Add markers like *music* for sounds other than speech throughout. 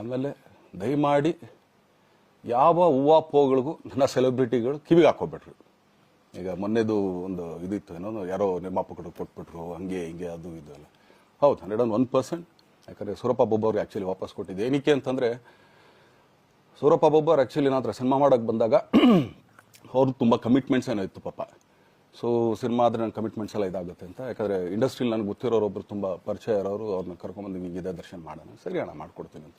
ಆಮೇಲೆ ದಯಮಾಡಿ ಯಾವ ಹೂವು ಪೋಗಳಿಗೂ ನನ್ನ ಸೆಲೆಬ್ರಿಟಿಗಳು ಕಿವಿಗೆ ಹಾಕೋಬೇಡ್ರಿ ಈಗ ಮೊನ್ನೆದು ಒಂದು ಇದಿತ್ತು, ಏನೋ ಯಾರೋ ನಿರ್ಮಾಪಕರು ಕೊಟ್ಬಿಟ್ರು, ಹಂಗೆ, ಹಿಂಗೆ, ಅದು, ಇದು ಎಲ್ಲ. ಹೌದು, ಹಂಡ್ರೆಡ್ ಆನ್ ಒನ್ ಪರ್ಸೆಂಟ್. ಯಾಕಂದರೆ ಸೂರಪ್ಪ ಬೊಬ್ಬ ಆ್ಯಕ್ಚುಲಿ ವಾಪಸ್ ಕೊಟ್ಟಿದ್ದೆ ಏನಕ್ಕೆ ಅಂತಂದರೆ, ಸೂರಪ್ಪ ಬೊಬ್ಬರು ಆ್ಯಕ್ಚುಲಿ ನಾತ್ರ ಹತ್ರ ಸಿನಿಮಾ ಮಾಡೋಕ್ಕೆ ಬಂದಾಗ *clears throat* ಅವ್ರದ್ದು ತುಂಬ ಕಮಿಟ್ಮೆಂಟ್ಸ್ ಏನೋ ಇತ್ತು ಪಾಪ. ಸೊ ಸಿನಿಮಾ ಆದರೆ ನನ್ನ ಕಮಿಟ್ಮೆಂಟ್ಸ್ ಎಲ್ಲ ಇದಾಗುತ್ತೆ ಅಂತ. ಯಾಕಂದರೆ ಇಂಡಸ್ಟ್ರಿಲಿ ನನಗೆ ಗೊತ್ತಿರೋರು ಒಬ್ರು ತುಂಬ ಪರಿಚಯ ಇರೋರು ಅವ್ರನ್ನ ಕರ್ಕೊಂಬಂದು ಹಿಂಗಿದೆ ದರ್ಶನ ಮಾಡೋಣ, ಸರಿ ಅಣ್ಣ, ಮಾಡಿಕೊಡ್ತೀನಿ ಅಂತ.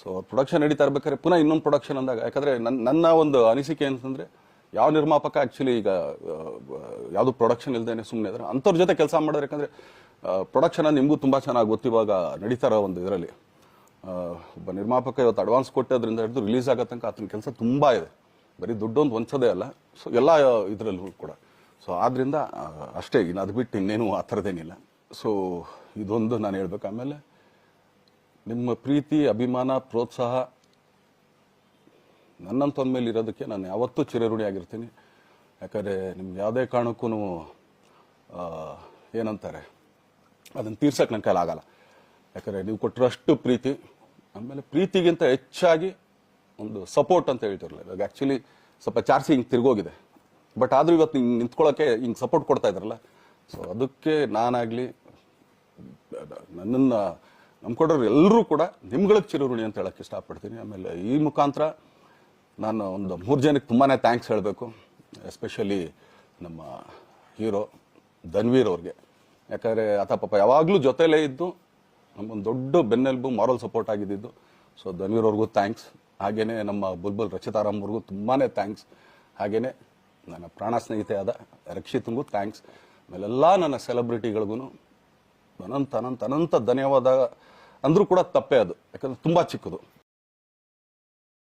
ಸೊ ಪ್ರೊಡಕ್ಷನ್ ನಡೀತಾ ಇರ್ಬೇಕಾದ್ರೆ ಪುನಃ ಇನ್ನೊಂದು ಪ್ರೊಡಕ್ಷನ್ ಅಂದಾಗ, ಯಾಕಂದ್ರೆ ನನ್ನ ಒಂದು ಅನಿಸಿಕೆ ಅಂತಂದ್ರೆ ಯಾವ ನಿರ್ಮಾಪಕ ಆಕ್ಚುಲಿ ಈಗ ಯಾವುದು ಪ್ರೊಡಕ್ಷನ್ ಇಲ್ದೇನೆ ಸುಮ್ಮನೆ ಅಂದ್ರೆ ಅಂಥವ್ರ ಜೊತೆ ಕೆಲಸ ಮಾಡಿದ್ರೆ ಯಾಕಂದ್ರೆ ಪ್ರೊಡಕ್ಷನ್ ನಿಮಗೂ ತುಂಬಾ ಚೆನ್ನಾಗಿ ಗೊತ್ತು ಇವಾಗ ಒಂದು ಇದರಲ್ಲಿ. ಒಬ್ಬ ನಿರ್ಮಾಪಕ ಇವತ್ತು ಅಡ್ವಾನ್ಸ್ ಕೊಟ್ಟದ್ರಿಂದ ಹಿಡಿದು ರಿಲೀಸ್ ಆಗೋ ತನಕ ಆತನ ಕೆಲಸ ತುಂಬಾ ಇದೆ. ಬರೀ ದುಡ್ಡೊಂದು ಹೊಂಚೋದೇ ಅಲ್ಲ ಸೊ ಎಲ್ಲ ಇದರಲ್ಲೂ ಕೂಡ. ಸೊ ಆದ್ರಿಂದ ಅಷ್ಟೇ, ಇನ್ನು ಅದು ಬಿಟ್ಟು ಇನ್ನೇನು ಆ ಥರದ್ದೇನಿಲ್ಲ. ಸೊ ಇದೊಂದು ನಾನು ಹೇಳ್ಬೇಕು. ಆಮೇಲೆ ನಿಮ್ಮ ಪ್ರೀತಿ, ಅಭಿಮಾನ, ಪ್ರೋತ್ಸಾಹ ನನ್ನಂತೊಂದ ಮೇಲೆ ಇರೋದಕ್ಕೆ ನಾನು ಯಾವತ್ತೂ ಚಿರಋಣಿಯಾಗಿರ್ತೀನಿ ಯಾಕಂದರೆ ನಿಮ್ಗೆ ಯಾವುದೇ ಕಾರಣಕ್ಕೂ ಏನಂತಾರೆ, ಅದನ್ನು ತೀರ್ಸಕ್ಕೆ ನನ್ನ ಆಗಲ್ಲ. ಯಾಕಂದರೆ ನೀವು ಕೊಟ್ಟಿರೋಷ್ಟು ಪ್ರೀತಿ, ಆಮೇಲೆ ಪ್ರೀತಿಗಿಂತ ಹೆಚ್ಚಾಗಿ ಒಂದು ಸಪೋರ್ಟ್ ಅಂತ ಹೇಳ್ತಿರಲ್ಲ. ಇವಾಗ ಆ್ಯಕ್ಚುಲಿ ಸ್ವಲ್ಪ ಚಾರ್ಸಿ ಹಿಂಗೆ ತಿರುಗೋಗಿದೆ. ಬಟ್ ಆದರೂ ಇವತ್ತು ಹಿಂಗೆ ನಿಂತ್ಕೊಳ್ಳೋಕ್ಕೆ ಹಿಂಗೆ ಸಪೋರ್ಟ್ ಕೊಡ್ತಾ ಇದ್ರಲ್ಲ. ಸೊ ಅದಕ್ಕೆ ನಾನಾಗಲಿ ನನ್ನನ್ನು ನಂಬ್ಕೊಡೋರು ಎಲ್ಲರೂ ಕೂಡ ನಿಮ್ಗಳ ಚಿರಋಣಿ ಅಂತ ಹೇಳಕ್ಕೆ ಇಷ್ಟಪಡ್ತೀನಿ. ಆಮೇಲೆ ಈ ಮುಖಾಂತರ ನಾನು ಒಂದು ಮೂರು ಜನಕ್ಕೆ ತುಂಬಾ ಥ್ಯಾಂಕ್ಸ್ ಹೇಳಬೇಕು. ಎಸ್ಪೆಷಲಿ ನಮ್ಮ ಹೀರೋ ಧನ್ವೀರ್ ಅವ್ರಿಗೆ. ಯಾಕಂದರೆ ಆತ ಪಾಪ ಯಾವಾಗಲೂ ಜೊತೆಲೇ ಇದ್ದು ನಮ್ಮೊಂದು ದೊಡ್ಡ ಬೆನ್ನೆಲುಬು ಮಾರಲ್ ಸಪೋರ್ಟ್ ಆಗಿದ್ದಿದ್ದು. ಸೊ ಧನ್ವೀರ್ ಅವ್ರಿಗೂ ಥ್ಯಾಂಕ್ಸ್ ಹಾಗೆಯೇ ನಮ್ಮ ಬುಲ್ಬುಲ್ ರಚಿತಾರಾಮ್ ಅವ್ರಿಗೂ ತುಂಬಾ ಥ್ಯಾಂಕ್ಸ್ ಹಾಗೆಯೇ ನನ್ನ ಪ್ರಾಣ ಸ್ನೇಹಿತೆಯಾದ ರಕ್ಷಿತ್ಗೂ ಥ್ಯಾಂಕ್ಸ್ ಆಮೇಲೆಲ್ಲ ನನ್ನ ಸೆಲೆಬ್ರಿಟಿಗಳಿಗೂ ಅನಂತ ಅನಂತ ಅನಂತ ಧನ್ಯವಾದ ಅಂದರೂ ಕೂಡ ತಪ್ಪೇ ಅದು. ಯಾಕಂದ್ರೆ ತುಂಬ ಚಿಕ್ಕದು.